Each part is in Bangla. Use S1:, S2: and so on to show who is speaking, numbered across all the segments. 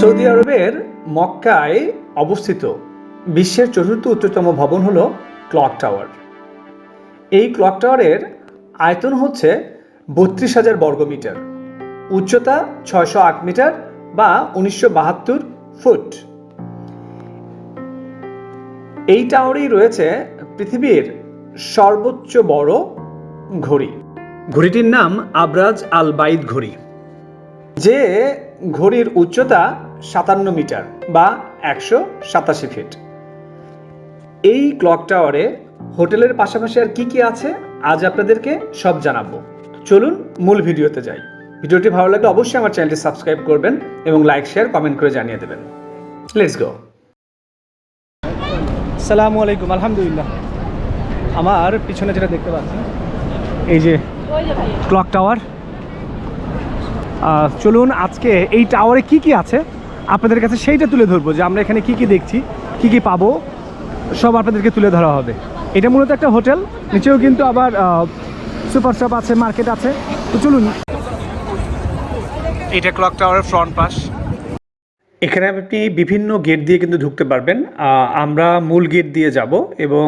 S1: সৌদি আরবের মক্কায় অবস্থিত বিশ্বের চতুর্থ উচ্চতম ভবন হল ক্লক টাওয়ার। এই ক্লক টাওয়ারের আয়তন হচ্ছে বত্রিশ হাজার বর্গমিটার উচ্চতা ছয়শো আট মিটার বা উনিশশো বাহাত্তর ফুট। এই টাওয়ারেই রয়েছে পৃথিবীর সর্বোচ্চ বড় ঘড়ি। ঘড়িটির নাম আবরাজ আল বাইদ ঘড়ি। যে ঘড়ির উচ্চতা সাতান্ন মিটার বা একশো সাতাশি ফিট। এই ক্লক টাওয়ারে হোটেলের পাশাপাশি আর কি কি আছে, আজ আপনাদেরকে সব জানাব। চলুন মূল ভিডিওতে যাই। ভিডিওটি ভালো লাগলে অবশ্যই আমার চ্যানেলটি সাবস্ক্রাইব করবেন এবং লাইক, শেয়ার, কমেন্ট করে জানিয়ে দেবেন। লেটস গো
S2: সালামু আলাইকুম, আলহামদুলিল্লাহ। আমার পিছনে যেটা দেখতে পাচ্ছেন, এই যে ক্লক টাওয়ার। চলুন আজকে এই টাওয়ারে কি কি আছে? আপনাদের কাছে সেইটা তুলে ধরবো যে আমরা এখানে কি কি দেখছি কি কি পাবো সব আপনাদেরকে তুলে ধরা হবে। এটা মূলত একটা হোটেল নিচেও কিন্তু আবার সুপার শপ আছে মার্কেট আছে। তো চলুন। এটা ক্লক টাওয়ারের ফ্রন্ট পাশ।
S1: এখানে আপনি বিভিন্ন গেট দিয়ে কিন্তু ঢুকতে পারবেন। আমরা মূল গেট দিয়ে যাব এবং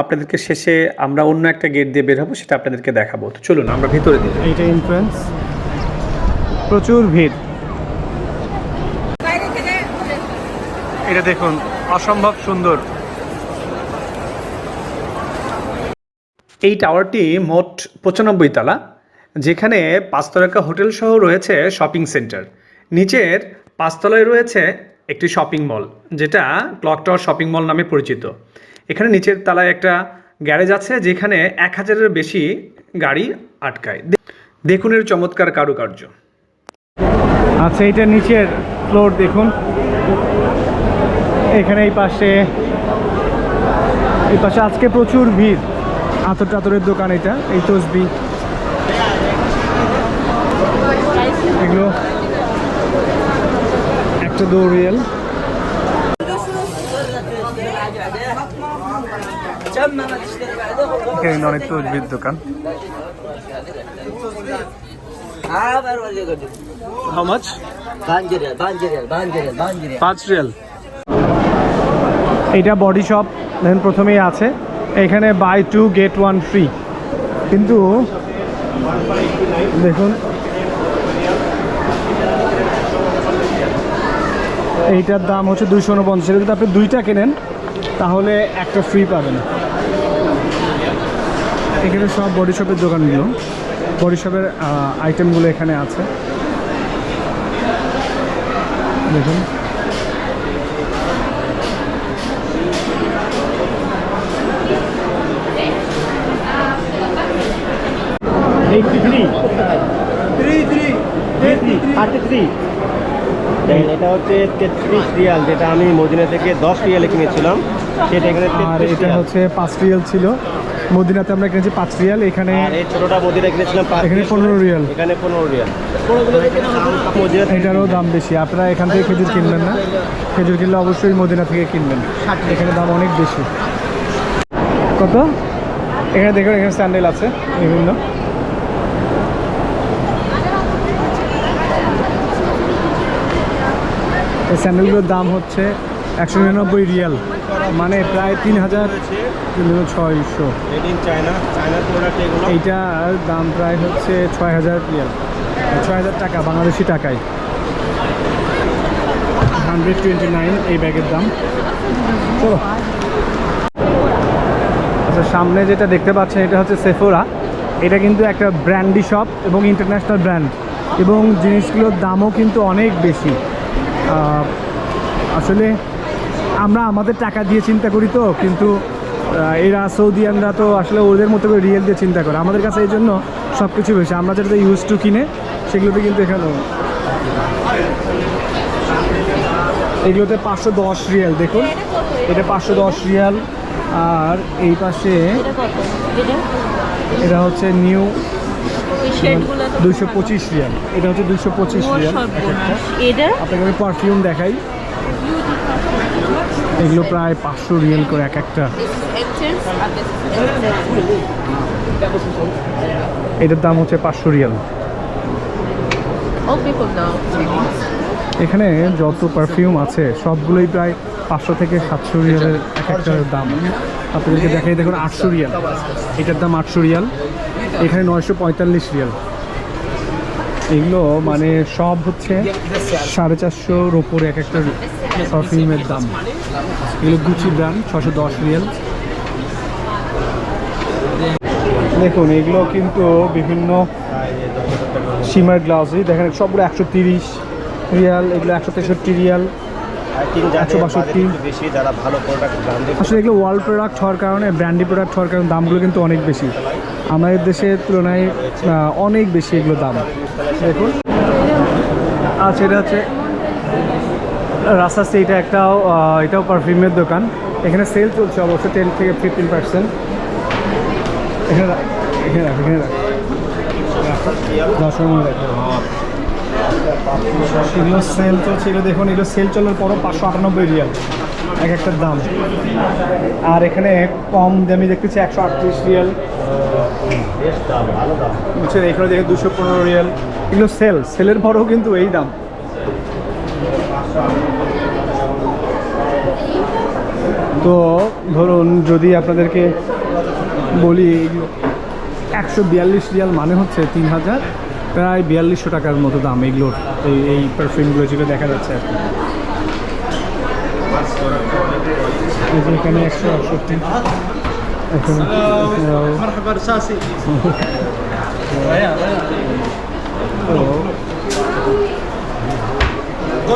S1: আপনাদেরকে শেষে আমরা অন্য একটা গেট দিয়ে বের হব সেটা আপনাদেরকে দেখাবো। তো চলুন আমরা ভিতরে দিয়ে যাই।
S2: এইটা ইনফ্লুয়েন্স প্রচুর ভিড়। এটা দেখুন অসম্ভব সুন্দর।
S1: এই টাওয়ারটি মোট পঁচানব্বই তালা যেখানে পাঁচতলাকা হোটেল সহ রয়েছে শপিং সেন্টার। নিচের পাঁচতলায় রয়েছে একটি শপিং মল যেটা ক্লক টাওয়ার শপিং মল নামে পরিচিত। এখানে নিচের তলায় একটা গ্যারেজ আছে যেখানে এক হাজারের বেশি গাড়ি আটকায়। দেখুন এর চমৎকার কারুকার্য।
S2: আচ্ছা এটা নিচের ফ্লোর দেখুন। এখানে এই পাশে এই পাশে আজকে প্রচুর ভিড়। আতর টাতরের দোকান এটা এই তসবি। এগুলো একটা দৌড়িয়াল। এখানে অনেক তসবির দোকান। পাঁচ রিয়াল। এইটা বডি শপ দেখেন প্রথমেই আছে। এখানে buy two get one free কিন্তু, দেখুন, এইটার দাম হচ্ছে দুইশো উনপঞ্চাশ। এটা যদি আপনি দুইটা কেনেন, তাহলে একটা ফ্রি পাবেন। এখানে সব বডি শপের দোকানগুলো। বডি শপের আইটেমগুলো এখানে আছে। দেখুন।
S3: দেখেন এটা হচ্ছে তেত্রিশ রিয়াল যেটা আমি মদিনা থেকে দশ রিয়ালে কিনেছিলাম। সেটা এখানে
S2: আর এটা হচ্ছে পাঁচ রিয়াল ছিল। মদিনাতে আমরা কিনেছি পাঁচ রিয়াল এখানে
S3: আর এই ছোটটা মদিনা কিনেছিলাম
S2: এখানে
S3: রিয়াল।
S2: 15 রিয়াল।
S3: এখানে পনেরো রিয়াল।
S2: এটারও দাম বেশি। আপনারা এখান থেকে খেজুর কিনবেন না। খেজুর কিনলে অবশ্যই মদিনা থেকে কিনবেন। এখানে দাম অনেক বেশি। কত? এখানে দেখুন এখানে স্যান্ডেল আছে বিভিন্ন। এই স্যান্ডেলগুলোর দাম হচ্ছে একশো নিরানব্বই রিয়াল। মানে প্রায় তিন হাজার ছয়শো এইটার দাম প্রায় হচ্ছে ছয় হাজার রিয়াল। ছয় হাজার টাকা বাংলাদেশি টাকায়। হান্ড্রেড টোয়েন্টি নাইন এই ব্যাগের দাম। চলো। আচ্ছা সামনে যেটা দেখতে পাচ্ছেন এটা হচ্ছে সেফোরা এটা কিন্তু একটা ব্র্যান্ডি শপ এবং ইন্টারন্যাশনাল ব্র্যান্ড। এবং জিনিসগুলোর দামও কিন্তু অনেক বেশি। আসলে আমরা আমাদের টাকা দিয়ে চিন্তা করি তো কিন্তু এরা সৌদিয়ানরা তো আসলে ওদের মতো করে রিয়েল দিয়ে চিন্তা করে। আমাদের কাছে এই জন্য সব কিছু বেশি আমরা যেটাতে ইউজ টু কিনে সেগুলোতে কিন্তু এখানে এগুলোতে পাঁচশো দশ রিয়াল দেখুন। এটা পাঁচশো দশ রিয়াল আর এই পাশে এটা হচ্ছে নিউ দুইশো পঁচিশ রিয়াল। এটা হচ্ছে দুইশো পঁচিশ রিয়াল
S4: এটা?
S2: আপনাকে আমি পারফিউম দেখাই। এগুলো প্রায় পাঁচশো রিয়েল করে এক একটা। এটার দাম হচ্ছে পাঁচশো রিয়াল. এখানে যত পারফিউম আছে সবগুলোই প্রায় পাঁচশো থেকে সাতশো রিয়ালের এক একটার দাম। আপনাদেরকে দেখাই দেখুন আটশো রিয়াল। এটার দাম আটশো রিয়াল। এখানে নয়শো পঁয়তাল্লিশ রিয়াল। এগুলো মানে সব হচ্ছে সাড়ে চারশোর ওপরে এক একটা পারফিউমের দাম। এগুলো গুচি ব্র্যান্ড ছশো দশ রিয়াল। দেখুন এগুলো কিন্তু বিভিন্ন সিমার গ্লাসই দেখেন সবগুলো একশো তিরিশ রিয়াল এগুলো একশো তেষট্টি রিয়াল
S3: আই থিঙ্ক যাদের
S2: 162
S3: বাজেট একটু বেশি যারা ভালো প্রোডাক্ট ব্র্যান্ডেড
S2: আসলে এগুলো ওয়ার্ল্ড প্রোডাক্ট হওয়ার কারণে ব্র্যান্ডি প্রোডাক্ট হওয়ার কারণে দামগুলো কিন্তু অনেক বেশি। আমাদের দেশের তুলনায় অনেক বেশি এগুলো দাম। দেখুন। আচ্ছা এটা হচ্ছে রাস্তাতে এটা একটাও এটাও পারফিউমের দোকান। এখানে সেল চলছে অবশ্য টেন থেকে ফিফটিন পার্সেন্ট এখানে সেল চলছে, এগুলো দেখুন, এগুলো সেল চলার পরও পাঁচশো আটানব্বই রিয়াল। এক একটার দাম। আর এখানে কম দামি দেখতেছি একশো আটত্রিশ রিয়াল। বুঝছেন, এখানে দেখে দুশো পনেরো রিয়াল। এগুলো সেল সেলের পরেও কিন্তু এই দাম। তো ধরুন যদি আপনাদেরকে বলি, একশো বিয়াল্লিশ রিয়াল মানে হচ্ছে তিন হাজার, প্রায় বিয়াল্লিশশো টাকার মতো দাম এগুলোর, এই এই পারফিউমগুলো যেগুলো দেখা যাচ্ছে আর। এখানে একশো আটষট্টি। এখানে তো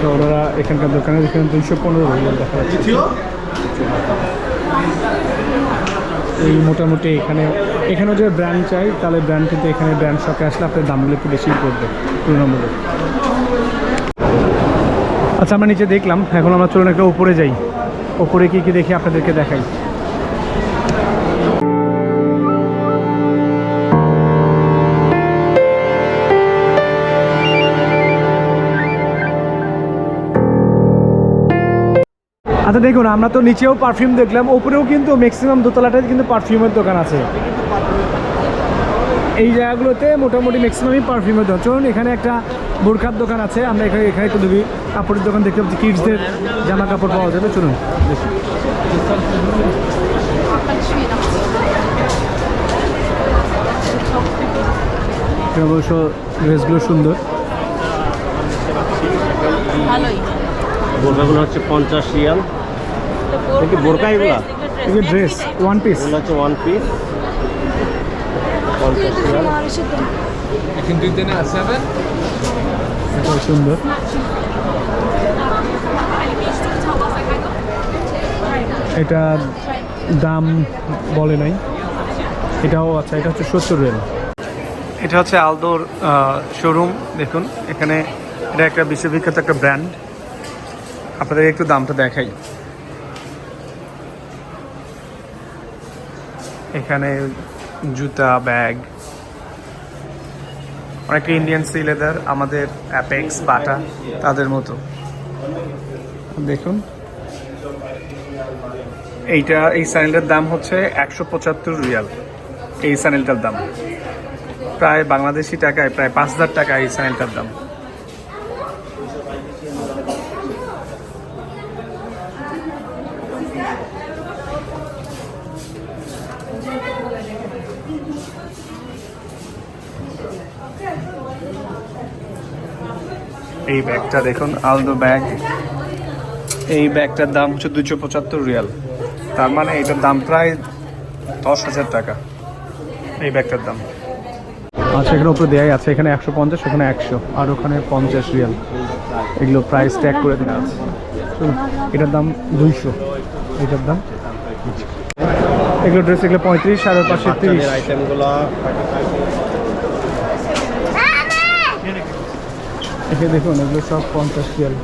S2: তো ওনারা এখানকার দোকানে এখানে দুইশো পনেরো রিয়াল দেখা যাচ্ছে এই মোটামুটি এখানে এখানেও যে ব্র্যান্ড চাই তাহলে ব্র্যান্ড কিন্তু এখানে ব্র্যান্ড শপে আসলে আপনার দামগুলো একটু বেশি পড়বে তুলনামূলক আচ্ছা আমরা নিচে দেখলাম, এখন আমরা চলুন একটা উপরে যাই। উপরে কি কি দেখি আপনাদেরকে দেখাই। আচ্ছা দেখুন, আমরা তো নিচেও পারফিউম দেখলাম উপরেও কিন্তু ম্যাক্সিমাম দোতলাটাই কিন্তু পারফিউমের দোকান আছে। এই জায়গাগুলোতে মোটামুটি ম্যাক্সিমামই পারফিউমের দোকান। চলুন, এখানে একটা বোরখার দোকান আছে আমরা এখানে এখানে একটু দেখি। কাপড়ের দোকান দেখতে পাচ্ছি কিডসদের জামা কাপড় পাওয়া যাবে চলুন দেখি। অবশ্য ড্রেসগুলো সুন্দর।
S4: ভালোই।
S3: বোরকাগুলো হচ্ছে পঞ্চাশ রিয়াল। কি বোরকা এগুলা?
S2: এগুলো ড্রেস ওয়ান পিস
S3: এগুলো হচ্ছে ওয়ান পিস পঞ্চাশ রিয়াল।
S2: সুন্দর। এটা দাম বলে নাই। এটাও আচ্ছা এটা হচ্ছে সত্তর রেল। এটা হচ্ছে আলদোর শোরুম দেখুন। এখানে এটা একটা বিশ্ববিখ্যাত একটা ব্র্যান্ড আপনাদের একটু দামটা দেখাই। এখানে জুতা ব্যাগ অনেকটা ইন্ডিয়ান সি লেদার আমাদের অ্যাপেক্স বাটা তাদের মতো। দেখুন। এইটা, এই স্যানেলটার দাম হচ্ছে একশো পঁচাত্তর রিয়াল। এই স্যানেলটার দাম। প্রায় বাংলাদেশি টাকায়, প্রায় পাঁচ হাজার টাকা এই স্যানেলটার দাম। এই ব্যাগটা দেখুন আলদো ব্যাগ এই ব্যাগটার দাম হচ্ছে দুশো পঁচাত্তর রিয়াল। তার মানে এটার দাম প্রায় দশ হাজার টাকা এই ব্যাগটার দাম। আচ্ছা এখানে উপরে দেয়াই আছে এখানে একশো পঞ্চাশ ওখানে একশো আর ওখানে পঞ্চাশ রিয়াল। এগুলো প্রাইস ট্যাগ করে দেওয়া আছে। এটার দাম দুইশো। এটার দাম এগুলো ড্রেস এগুলো পঁয়ত্রিশ আর পাশে তিরিশ।
S3: আইটেমগুলো
S2: এখানে দেখুন এগুলো সব পঞ্চাশ রিয়াল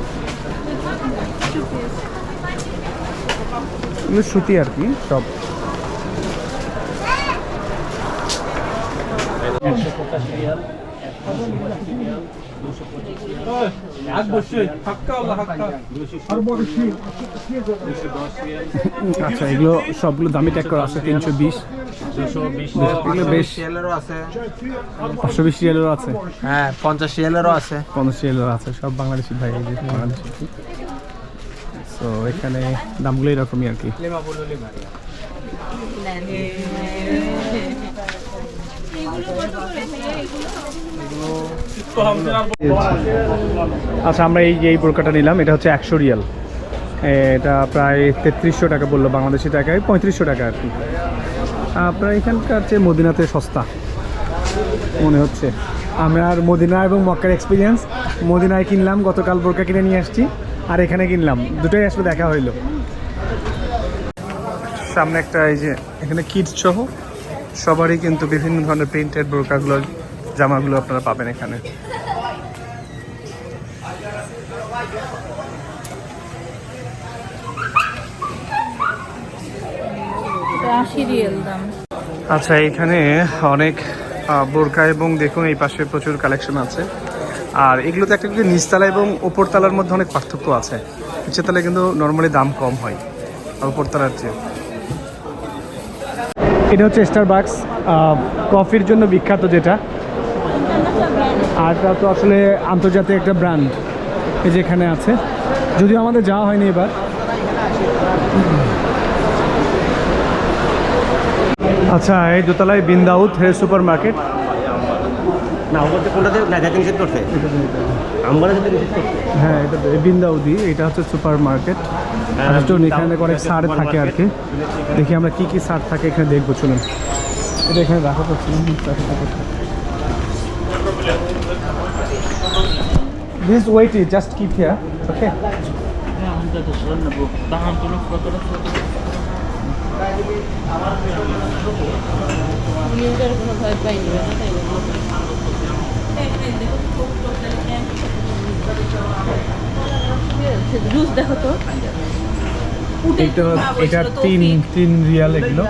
S2: এগুলো সুতি আর কি সব।
S3: একশো পঞ্চাশ রিয়াল
S2: আচ্ছা এগুলো সবগুলো দামি ট্যাগ করা আছে তিনশো বিশ। এগুলো বেশ।
S4: আছে
S2: পাঁচশো বিশ রিয়ালেরও আছে।
S4: হ্যাঁ পঞ্চাশ রিয়েলেরও আছে।
S2: পঞ্চাশ রিয়ালেরও আছে সব বাংলাদেশি ভাই এই যে বাংলাদেশি। তো এখানে দামগুলো এরকমই আর কি। আচ্ছা আমরা এই যে এই বোরকাটা নিলাম, এটা হচ্ছে একশো রিয়াল। এটা প্রায় তেত্রিশশো টাকা বলল বাংলাদেশি টাকায়, পঁয়ত্রিশশো টাকা আর কি। আপনার এখানকার চেয়ে মদিনাতে সস্তা, মনে হচ্ছে। আমরা আর মদিনা এবং মক্কার এক্সপিরিয়েন্স মদিনায় কিনলাম, গতকাল বোরকা কিনে নিয়ে আসছি, আর এখানে কিনলাম। দুটোই আসলে দেখা হইল। সামনে একটা এই যে, এখানে কিট সহ সবারই কিন্তু বিভিন্ন ধরনের প্রিন্টেড বোরকাগুলো জামাগুলো আপনারা পাবেন এখানে। আচ্ছা এখানে অনেক বোরকা এবং দেখুন এই পাশে প্রচুর কালেকশন আছে। আর এগুলোতে একটা কিন্তু নিচতলা এবং ওপরতলার মধ্যে অনেক পার্থক্য আছে। নিচের তলায় কিন্তু নর্মালি দাম কম হয় আর ওপরতলার চেয়ে। এটা হচ্ছে স্টার বাক্স কফির জন্য বিখ্যাত যেটা। আর এটা তো আসলে আন্তর্জাতিক একটা ব্র্যান্ড এই যে এখানে আছে। যদিও আমাদের যাওয়া হয়নি এবার। আচ্ছা এই দোতলায় বিন্দাউত হেয়ার সুপার মার্কেট
S3: না ও কোনটাতে? না যাতে নিষেধ করছে। আমরা যাতে নিষেধ করছে।
S2: হ্যাঁ এটা তো বিন্দাউদি এটা হচ্ছে সুপার মার্কেট
S3: হ্যাঁ,
S2: আসুন এখানে অনেক সার থাকে আর কি। দেখি আমরা কি কি সার থাকে এখানে দেখব চলুন। এটা এখানে রাখা তো
S5: নিউজের কোনো ভয় পাই নিবে না তাই জুস দেখো তো
S2: এটা এটা তিন তিন রিয়াল এগুলো।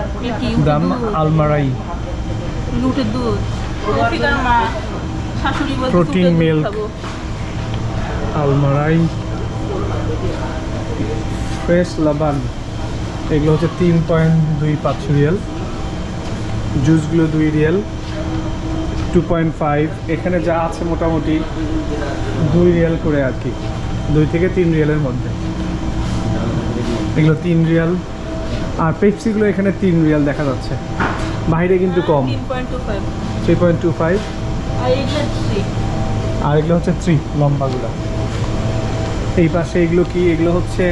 S2: দাম আলমারাই।
S5: লুটের দুধ। তৌফিকার মা
S2: আলমারাই ফ্রেশ লাবান এগুলো হচ্ছে তিন পয়েন্ট দুই পাঁচ রিয়েল। জুসগুলো দুই রিয়েল টু পয়েন্ট ফাইভ। এখানে যা আছে মোটামুটি দুই রিয়াল করে আর কি দুই থেকে তিন রিয়ালের মধ্যে। এগুলো তিন রিয়াল। আর পেপসিগুলো এখানে তিন রিয়াল দেখা যাচ্ছে। বাইরে কিন্তু কম। Three point two five.
S5: আর
S2: এগুলো হচ্ছে থ্রি লম্বাগুলো। এই পাশে এগুলো কি? এগুলো হচ্ছে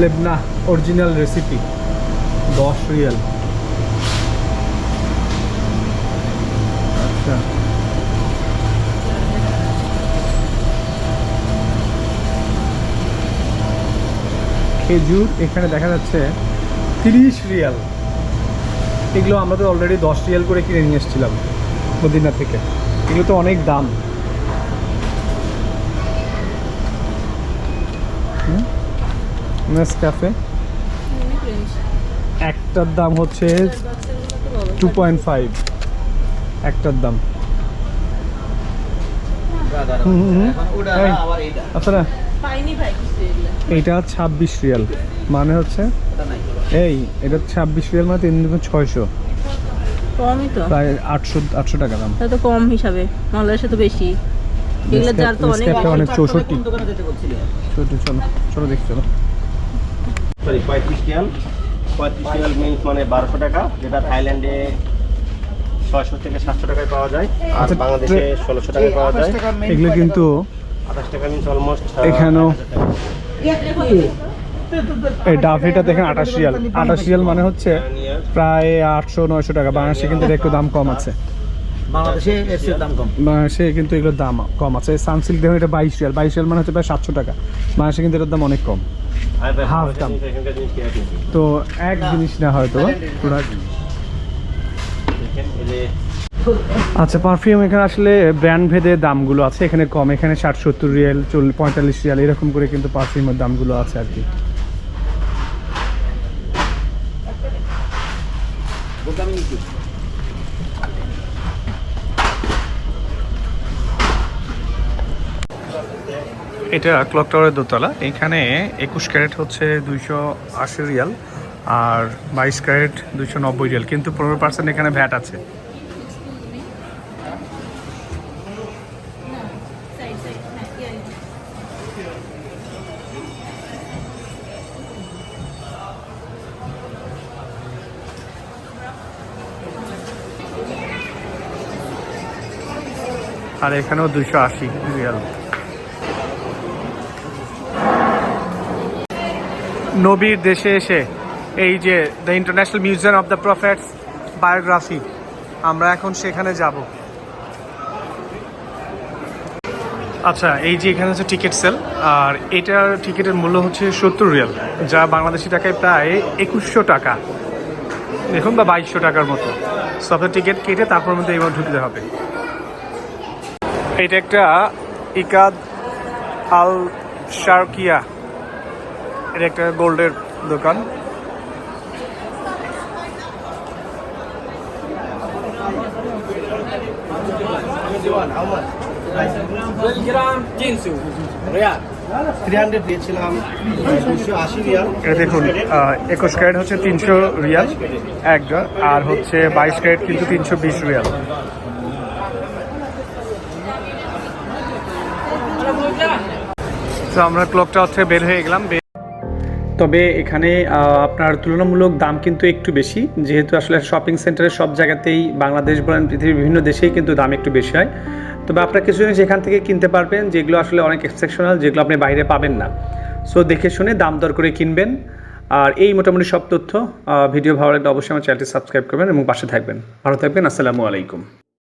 S2: লেবনা অরিজিনাল রেসিপি দশ রিয়াল আচ্ছা। খেজুর, এখানে দেখা যাচ্ছে তিরিশ রিয়াল এগুলো আমরা তো অলরেডি দশ রিয়াল করে কিনে নিয়ে এসেছিলাম, মদিনা থেকে। এগুলো তো অনেক দাম। নেসক্যাফে। একটার দাম হচ্ছে। টু পয়েন্ট ফাইভ একটার দাম। আচ্ছা। এইটা ছাব্বিশ রিয়াল। মানে হচ্ছে এই এটা ছাব্বিশ রিয়াল মানে তিন দুগুণ ছয়শো।
S5: কমই তো।
S2: প্রায় আটশো আটশো টাকা দাম।
S5: তো কম হিসাবে বাংলাদেশে বেশি। এগুলো যার তো অনেক
S2: চৌষট্টি। চলো চলো দেখি চলো।
S3: সরি পঁয়ত্রিশ রিয়াল পঁয়ত্রিশ রিয়াল মিন্স মানে বারোশো টাকা যেটা থাইল্যান্ডে ছয়শো থেকে সাতশো টাকায় পাওয়া যায় আর
S2: আচ্ছা,
S3: বাংলাদেশে ষোলোশো টাকায় পাওয়া যায়।
S2: এগুলো কিন্তু
S3: আঠাশ টাকা মিন্স অলমোস্ট
S2: এখানেও এই ডাফিটা দেখেন আঠাশ রিয়াল আঠাশ রিয়াল মানে হচ্ছে প্রায় আটশো নয়শো টাকা। বাংলাদেশে কিন্তু একটু দাম কম আছে।
S6: বাংলাদেশে এর দাম কম।
S2: বাংলাদেশে কিন্তু এগুলোর দাম কম আছে। সানসিল্ক দেখুন এটা বাইশ রিয়াল বাইশ রিয়াল মানে হচ্ছে প্রায় সাতশো টাকা। বাংলাদেশে কিন্তু এটার দাম অনেক কম। হাফ দাম। তো এক জিনিস না হয়তো প্রোডাক্ট আচ্ছা পারফিউম এখানে আসলে ব্র্যান্ড ভেদে দামগুলো আছে। এখানে কম এখানে ষাট সত্তর রিয়াল চল্লিশ পঁয়তাল্লিশ রিয়াল এরকম করে কিন্তু পারফিউমের দামগুলো আছে আর কি? এটা ক্লক টাওয়ারের দোতলা। এখানে একুশ ক্যারেট হচ্ছে দুইশো আশি রিয়াল আর বাইশ ক্যারেট দুইশো নব্বই রিয়াল। কিন্তু পনেরো পার্সেন্ট এখানে ভ্যাট আছে। আর এখানেও দুইশো আশি রিয়াল। নবীর দেশে এসে এই যে the international museum of the prophets biography আমরা এখন সেখানে যাব। আচ্ছা এই যে এখানে হচ্ছে টিকিট সেল আর এটার টিকিটের মূল্য হচ্ছে সত্তর রিয়াল, যা বাংলাদেশি টাকায় প্রায় একুশশো টাকা। দেখুন বা বাইশশো টাকার মতো। সো আপনার টিকিট কেটে তারপর মধ্যে এবার ঢুকতে হবে। এটা একটা ইকাদ আল শারকিয়া এটা একটা গোল্ডের দোকান। দেখুন একুশ ক্যারেট হচ্ছে তিনশো রিয়াল একটা আর হচ্ছে বাইশ ক্যারেট কিন্তু তিনশো বিশ রিয়াল। তো আমরা ক্লকটা হচ্ছে বের হয়ে গেলাম
S1: তবে এখানে আপনার তুলনামূলক দাম কিন্তু একটু বেশি। যেহেতু আসলে শপিং সেন্টারের সব জায়গাতেই বাংলাদেশ বলেন পৃথিবীর বিভিন্ন দেশেই কিন্তু দাম একটু বেশি হয়। তবে আপনারা কিছু জিনিস এখান থেকে কিনতে পারবেন, যেগুলো আসলে অনেক এক্সেপশনাল যেগুলো আপনি বাইরে পাবেন না। সো দেখে শুনে দাম দর করে কিনবেন। আর এই মোটামুটি সব তথ্য ভিডিও ভালো লাগলে অবশ্যই আমার চ্যানেলটি সাবস্ক্রাইব করবেন এবং পাশে থাকবেন। ভালো থাকবেন, আসসালামু আলাইকুম।